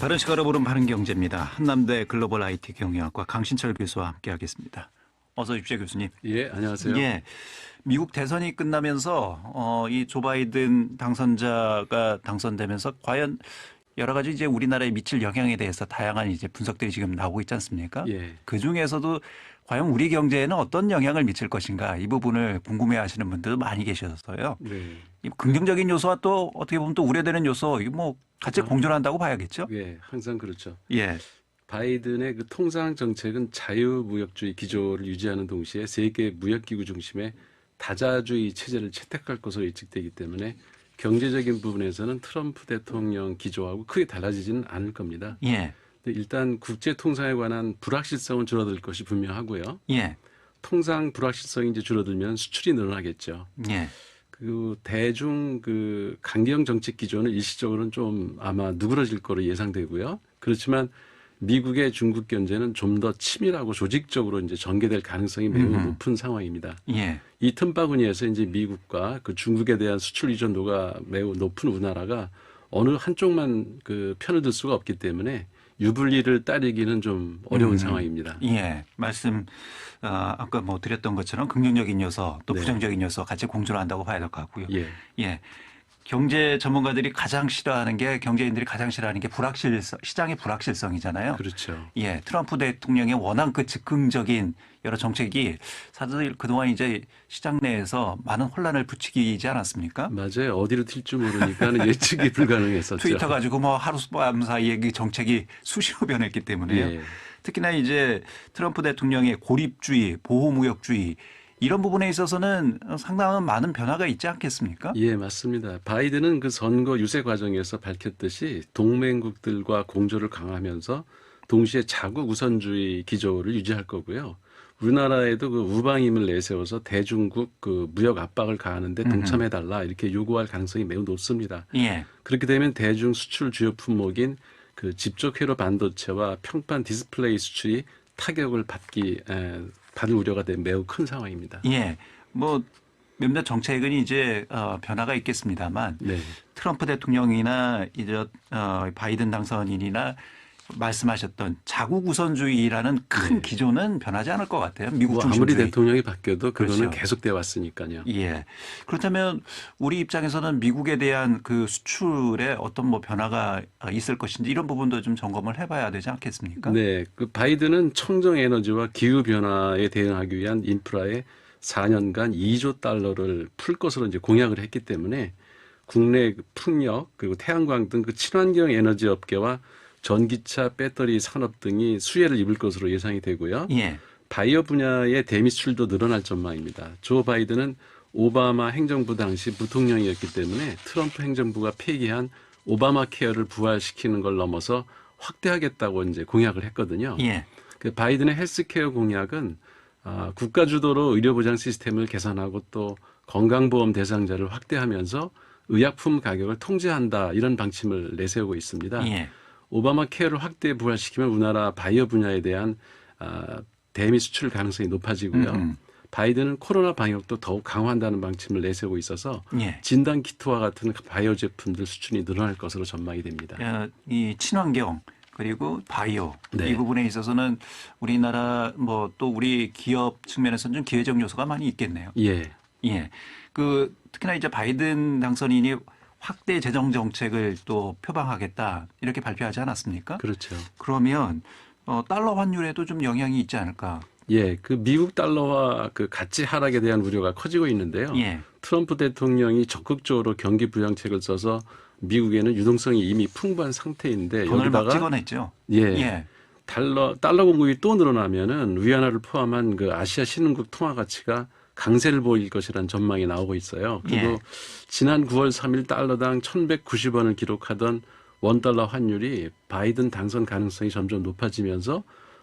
다른 시각으로 보는 바른 경제입니다. 한남대 글로벌 IT 경영학과 강신철 교수와 함께하겠습니다. 어서 오십시오, 교수님. 예, 안녕하세요. 예. 미국 대선이 끝나면서 어, 이 조 바이든 당선자가 당선되면서 과연 여러 가지 이제 우리나라에 미칠 영향에 대해서 다양한 이제 분석들이 지금 나오고 있지 않습니까? 예. 그 중에서도 과연 우리 경제에는 어떤 영향을 미칠 것인가 이 부분을 궁금해 하시는 분들도 많이 계셔서요. 네. 이 긍정적인 요소와 또 어떻게 보면 또 우려되는 요소 이거 뭐 같이 공존한다고 봐야겠죠. 예, 항상 그렇죠. 예. 바이든의 그 통상 정책은 자유무역주의 기조를 유지하는 동시에 세계 무역기구 중심의 다자주의 체제를 채택할 것으로 예측되기 때문에 경제적인 부분에서는 트럼프 대통령 기조하고 크게 달라지지는 않을 겁니다. 예. 일단 국제 통상에 관한 불확실성은 줄어들 것이 분명하고요. 예. 통상 불확실성이 이제 줄어들면 수출이 늘어나겠죠. 예. 그 대중 그 강경 정책 기조는 일시적으로는 좀 아마 누그러질 거로 예상되고요. 그렇지만 미국의 중국 견제는 좀 더 치밀하고 조직적으로 이제 전개될 가능성이 매우 음. 높은 상황입니다. 예. 이 틈바구니에서 이제 미국과 그 중국에 대한 수출 의존도가 매우 높은 우리나라가 어느 한쪽만 그 편을 들 수가 없기 때문에 유불리를 따르기는 좀 어려운 음. 상황입니다. 예, 말씀 아, 아까 뭐 드렸던 것처럼 긍정적인 요소 또 네. 부정적인 요소 같이 공존한다고 봐야 될 것 같고요. 예. 예. 경제 전문가들이 가장 싫어하는 게 경제인들이 가장 싫어하는 게 불확실성, 시장의 불확실성이잖아요. 그렇죠. 예, 트럼프 대통령의 워낙 그 즉흥적인 여러 정책이 사실 그동안 이제 시장 내에서 많은 혼란을 부추기지 않았습니까? 맞아요. 어디로 튈줄 모르니까 예측이 불가능했었죠. 트위터 가지고 뭐 하루밤 사이에 그 정책이 수시로 변했기 때문에요. 예. 특히나 이제 트럼프 대통령의 고립주의, 보호무역주의 이런 부분에 있어서는 상당한 많은 변화가 있지 않겠습니까? 예, 맞습니다. 바이든은 그 선거 유세 과정에서 밝혔듯이 동맹국들과 공조를 강화하면서 동시에 자국 우선주의 기조를 유지할 거고요. 우리나라에도 그 우방임을 내세워서 대중국 그 무역 압박을 가하는데 동참해 달라 이렇게 요구할 가능성이 매우 높습니다. 예. 그렇게 되면 대중 수출 주요 품목인 그 집적 회로 반도체와 평판 디스플레이 수출이 타격을 받기 에, 받을 우려가 된 매우 큰 상황입니다. 예. 뭐 몇몇 정책은 이제 어, 변화가 있겠습니다만 네. 트럼프 대통령이나 이제 어, 바이든 당선인이나 말씀하셨던 자국 우선주의라는 큰 네. 기조는 변하지 않을 것 같아요. 미국 뭐 아무리 중심주의. 대통령이 바뀌어도 그거는 그렇죠. 계속돼 왔으니까요. 예. 그렇다면 우리 입장에서는 미국에 대한 그 수출에 어떤 뭐 변화가 있을 것인지 이런 부분도 좀 점검을 해봐야 되지 않겠습니까? 네, 그 바이든은 청정 에너지와 기후 변화에 대응하기 위한 인프라에 4년간 2조 달러를 풀 것으로 이제 공약을 했기 때문에 국내 그 풍력 그리고 태양광 등 그 친환경 에너지 업계와 전기차 배터리 산업 등이 수혜를 입을 것으로 예상이 되고요. 예. 바이오 분야의 대미 수출도 늘어날 전망입니다. 조 바이든은 오바마 행정부 당시 부통령이었기 때문에 트럼프 행정부가 폐기한 오바마 케어를 부활시키는 걸 넘어서 확대하겠다고 이제 공약을 했거든요. 예. 그 바이든의 헬스케어 공약은 아, 국가 주도로 의료 보장 시스템을 개선하고 또 건강보험 대상자를 확대하면서 의약품 가격을 통제한다 이런 방침을 내세우고 있습니다. 예. 오바마 케어를 확대 부활시키면 우리나라 바이오 분야에 대한 아, 대미 수출 가능성이 높아지고요. 음, 바이든은 코로나 방역도 더욱 강화한다는 방침을 내세우고 있어서 예. 진단 키트와 같은 바이오 제품들 수출이 늘어날 것으로 전망이 됩니다. 어, 이 친환경 그리고 바이오 네. 이 부분에 있어서는 우리나라 뭐 또 우리 기업 측면에서는 좀 기회적 요소가 많이 있겠네요. 예. 예. 그 특히나 이제 바이든 당선인이 확대 재정 정책을 또 표방하겠다 이렇게 발표하지 않았습니까? 그렇죠. 그러면 어, 달러 환율에도 좀 영향이 있지 않을까? 예, 그 미국 달러와 그 가치 하락에 대한 우려가 커지고 있는데요. 예. 트럼프 대통령이 적극적으로 경기 부양책을 써서 미국에는 유동성이 이미 풍부한 상태인데 여기다가 찍어냈죠. 예, 예. 달러 달러 공급이 또 늘어나면은 위안화를 포함한 그 아시아 신흥국 통화 가치가 강세를 보일 것이라는 전망이 나오고 있어요. 그리고 예. 지난 9월 3일 달러당 1,190원을 기록하던 원 달러 환율이 바이든 당선 가능성이 점점 높아지면서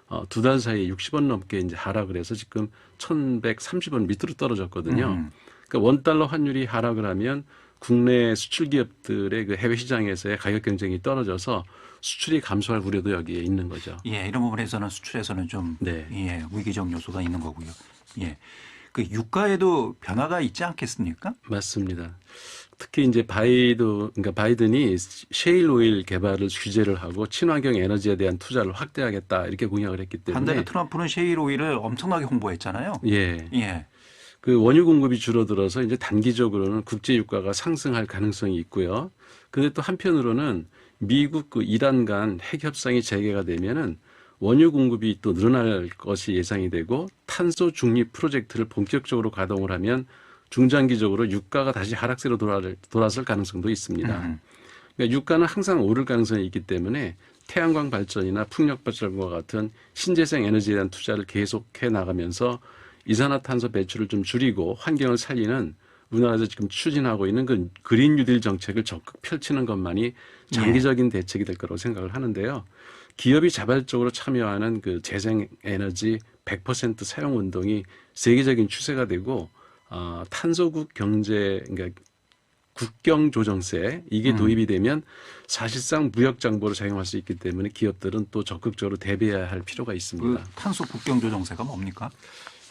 어, 두 달 사이에 60원 넘게 이제 하락을 해서 지금 1,130원 밑으로 떨어졌거든요. 음. 그러니까 원 달러 환율이 하락을 하면 국내 수출 기업들의 그 해외 시장에서의 가격 경쟁이 떨어져서 수출이 감소할 우려도 여기에 있는 거죠. 예, 이런 부분에서는 수출에서는 좀 네. 예, 위기적 요소가 있는 거고요. 예. 그 유가에도 변화가 있지 않겠습니까? 맞습니다. 특히 이제 바이든 그러니까 바이든이 셰일 오일 개발을 규제를 하고 친환경 에너지에 대한 투자를 확대하겠다 이렇게 공약을 했기 때문에 반대로 트럼프는 셰일 오일을 엄청나게 홍보했잖아요. 예. 예. 그 원유 공급이 줄어들어서 이제 단기적으로는 국제 유가가 상승할 가능성이 있고요. 근데 또 한편으로는 미국 그 이란 간 핵 협상이 재개가 되면은 원유 공급이 또 늘어날 것이 예상이 되고 탄소 중립 프로젝트를 본격적으로 가동을 하면 중장기적으로 유가가 다시 하락세로 돌아, 돌아설 가능성도 있습니다. 음. 그러니까 유가는 항상 오를 가능성이 있기 때문에 태양광 발전이나 풍력 발전과 같은 신재생 에너지에 대한 투자를 계속해 나가면서 이산화탄소 배출을 좀 줄이고 환경을 살리는 우리나라에서 지금 추진하고 있는 그 그린 뉴딜 정책을 적극 펼치는 것만이 장기적인 대책이 될 거라고 생각을 하는데요. 기업이 자발적으로 참여하는 그 재생 에너지 100% 사용 운동이 세계적인 추세가 되고 어, 탄소국 경제 그러니까 국경 조정세 이게 음. 도입이 되면 사실상 무역 장보로 작용할 수 있기 때문에 기업들은 또 적극적으로 대비해야 할 필요가 그 있습니다. 탄소 국경 조정세가 뭡니까?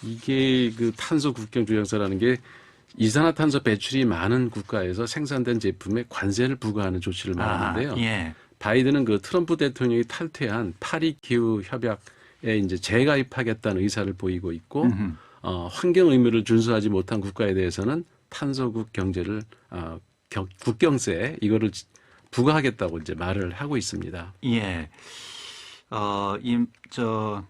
이게 그 탄소 국경 조정세라는 게 이산화탄소 배출이 많은 국가에서 생산된 제품에 관세를 부과하는 조치를 말하는데요. 아, 예. 바이든은 그 트럼프 대통령이 탈퇴한 파리 기후 협약에 이제 재가입하겠다는 의사를 보이고 있고 음흠. 어, 환경 의무를 준수하지 못한 국가에 대해서는 탄소국 경제를 어, 경- 국경세 이거를 지- 부과하겠다고 이제 말을 하고 있습니다. 예. 어, 이, 저,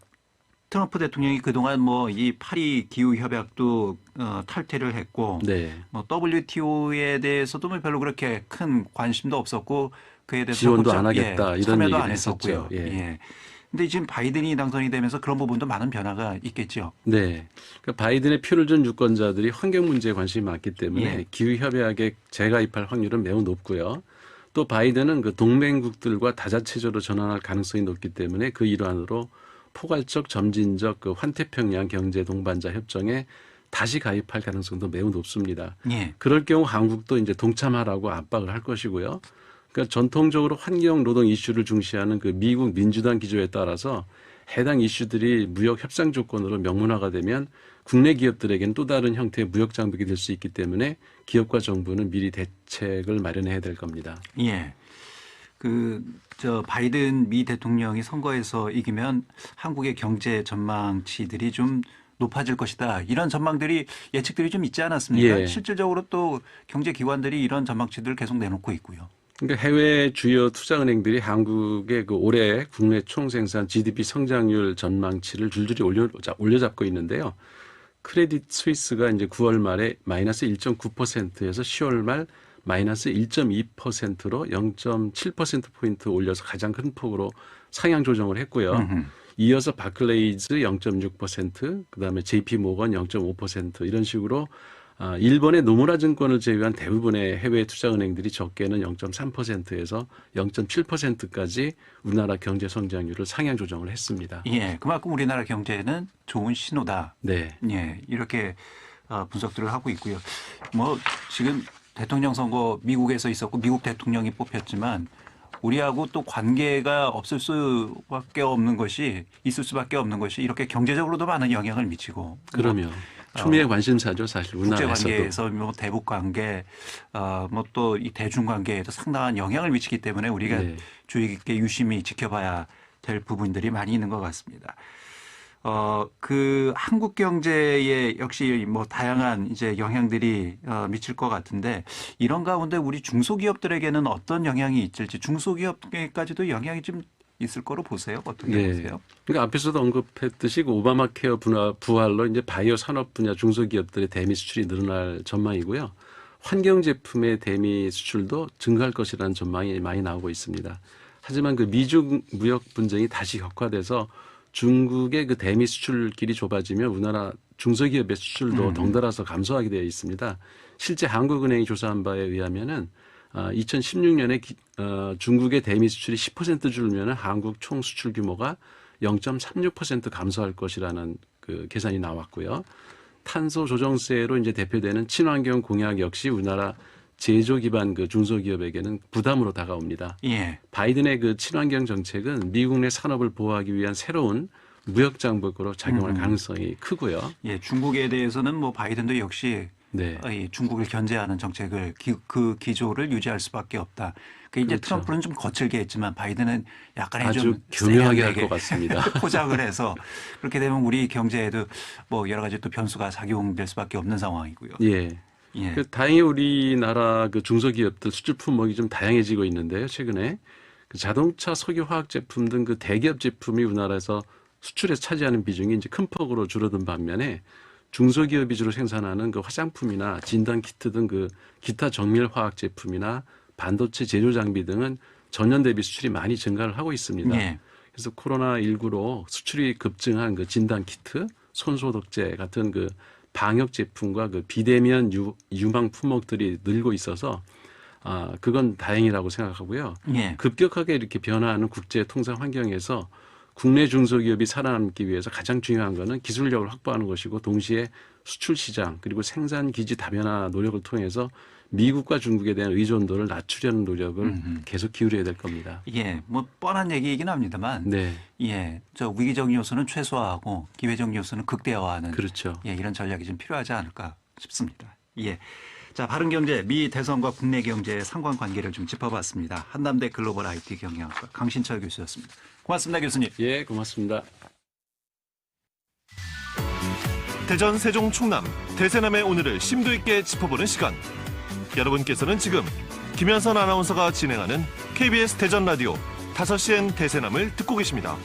트럼프 대통령이 그동안 뭐 이 파리 기후 협약도 어, 탈퇴를 했고 네. 뭐 WTO에 대해서도 뭐 별로 그렇게 큰 관심도 없었고 그에 대해서 지원도 안 하겠다, 예, 이런 얘기를 안 했었고요. 했었죠. 예. 예. 근데 지금 바이든이 당선이 되면서 그런 부분도 많은 변화가 있겠죠. 네. 그러니까 바이든의 표를 준 유권자들이 환경 문제에 관심이 많기 때문에 예. 기후 협약에 재가입할 확률은 매우 높고요. 또 바이든은 그 동맹국들과 다자체제로 전환할 가능성이 높기 때문에 그 일환으로 포괄적 점진적 그 환태평양 경제 동반자 협정에 다시 가입할 가능성도 매우 높습니다. 예. 그럴 경우 한국도 이제 동참하라고 압박을 할 것이고요. 그러니까 전통적으로 환경 노동 이슈를 중시하는 그 미국 민주당 기조에 따라서 해당 이슈들이 무역 협상 조건으로 명문화가 되면 국내 기업들에게는 또 다른 형태의 무역 장벽이 될 수 있기 때문에 기업과 정부는 미리 대책을 마련해야 될 겁니다. 예. 그, 저, 바이든 미 대통령이 선거에서 이기면 한국의 경제 전망치들이 좀 높아질 것이다. 이런 전망들이 예측들이 좀 있지 않았습니까? 예. 실질적으로 또 경제 기관들이 이런 전망치들을 계속 내놓고 있고요. 그러니까 해외 주요 투자은행들이 한국의 그 올해 국내 총생산 GDP 성장률 전망치를 줄줄이 올려, 올려잡고 있는데요. 크레딧 스위스가 이제 9월 말에 마이너스 1.9%에서 10월 말 마이너스 1.2%로 0.7%포인트 올려서 가장 큰 폭으로 상향 조정을 했고요. 음흠. 이어서 바클레이즈 0.6%, 그 다음에 JP 모건 0.5% 이런 식으로 아, 일본의 노무라 증권을 제외한 대부분의 해외 투자 은행들이 적게는 0.3%에서 0.7%까지 우리나라 경제 성장률을 상향 조정을 했습니다. 예. 그만큼 우리나라 경제는 좋은 신호다. 네. 예. 이렇게 어, 분석들을 하고 있고요. 뭐 지금 대통령 선거 미국에서 있었고 미국 대통령이 뽑혔지만 우리하고 또 관계가 없을 수밖에 없는 것이 있을 수밖에 없는 것이 이렇게 경제적으로도 많은 영향을 미치고 그러면 추미애 관심사죠, 사실 국제 우리나라에서도. 관계에서 뭐 대북 관계, 어 뭐 또 이 대중 관계에도 상당한 영향을 미치기 때문에 우리가 네. 주의 깊게 유심히 지켜봐야 될 부분들이 많이 있는 것 같습니다. 어, 그 한국 경제에 역시 뭐 다양한 이제 영향들이 어, 미칠 것 같은데 이런 가운데 우리 중소기업들에게는 어떤 영향이 있을지 중소기업에까지도 영향이 좀 있을 거로 보세요. 어떻게 네. 보세요? 그러니까 앞에서도 언급했듯이 그 오바마 케어 분화, 부활로 이제 바이오 산업 분야 중소기업들의 대미 수출이 늘어날 전망이고요. 환경 제품의 대미 수출도 증가할 것이라는 전망이 많이 나오고 있습니다. 하지만 그 미중 무역 분쟁이 다시 격화돼서 중국의 그 대미 수출 길이 좁아지면 우리나라 중소기업의 수출도 음. 덩달아서 감소하게 되어 있습니다. 실제 한국은행이 조사한 바에 의하면은 아, 2016년에 기, 어, 중국의 대미 수출이 10% 줄면 한국 총 수출 규모가 0.36% 감소할 것이라는 그 계산이 나왔고요. 탄소 조정세로 이제 대표되는 친환경 공약 역시 우리나라 제조 기반 그 중소기업에게는 부담으로 다가옵니다. 예. 바이든의 그 친환경 정책은 미국 내 산업을 보호하기 위한 새로운 무역 장벽으로 작용할 음. 가능성이 크고요. 예, 중국에 대해서는 뭐 바이든도 역시 네. 어, 이 중국을 견제하는 정책을 기, 그 기조를 유지할 수밖에 없다. 그 이제 그렇죠. 트럼프는 좀 거칠게 했지만 바이든은 약간의 좀 교묘하게 할 것 같습니다. 포장을 해서 그렇게 되면 우리 경제에도 뭐 여러 가지 또 변수가 작용될 수밖에 없는 상황이고요. 예. 예. 그 다행히 우리나라 그 중소기업들 수출 품목이 좀 다양해지고 있는데요. 최근에 그 자동차, 석유, 화학 제품 등 그 대기업 제품이 우리나라에서 수출에 차지하는 비중이 이제 큰 폭으로 줄어든 반면에 중소기업 위주로 생산하는 그 화장품이나 진단 키트 등 그 기타 정밀 화학 제품이나 반도체 제조 장비 등은 전년 대비 수출이 많이 증가를 하고 있습니다. 예. 그래서 코로나 19로 수출이 급증한 그 진단 키트, 손소독제 같은 그 방역 제품과 그 비대면 유, 유망 품목들이 늘고 있어서 아 그건 다행이라고 생각하고요. 예. 급격하게 이렇게 변화하는 국제 통상 환경에서 국내 중소기업이 살아남기 위해서 가장 중요한 거는 기술력을 확보하는 것이고 동시에 수출 시장 그리고 생산 기지 다변화 노력을 통해서 미국과 중국에 대한 의존도를 낮추려는 노력을 음흠. 계속 기울여야 될 겁니다. 예. 뭐 뻔한 얘기이긴 합니다만 네, 예. 저 위기적 요소는 최소화하고 기회적 요소는 극대화하는 그렇죠. 예, 이런 전략이 좀 필요하지 않을까 싶습니다. 예. 자, 바른경제 미 대선과 국내 경제의 상관관계를 좀 짚어봤습니다. 한남대 글로벌 IT 경영학과 강신철 교수였습니다. 고맙습니다, 교수님. 예, 고맙습니다. 대전, 세종, 충남, 대세남의 오늘을 심도 있게 짚어보는 시간. 여러분께서는 지금 김현선 아나운서가 진행하는 KBS 대전 라디오 5시엔 대세남을 듣고 계십니다.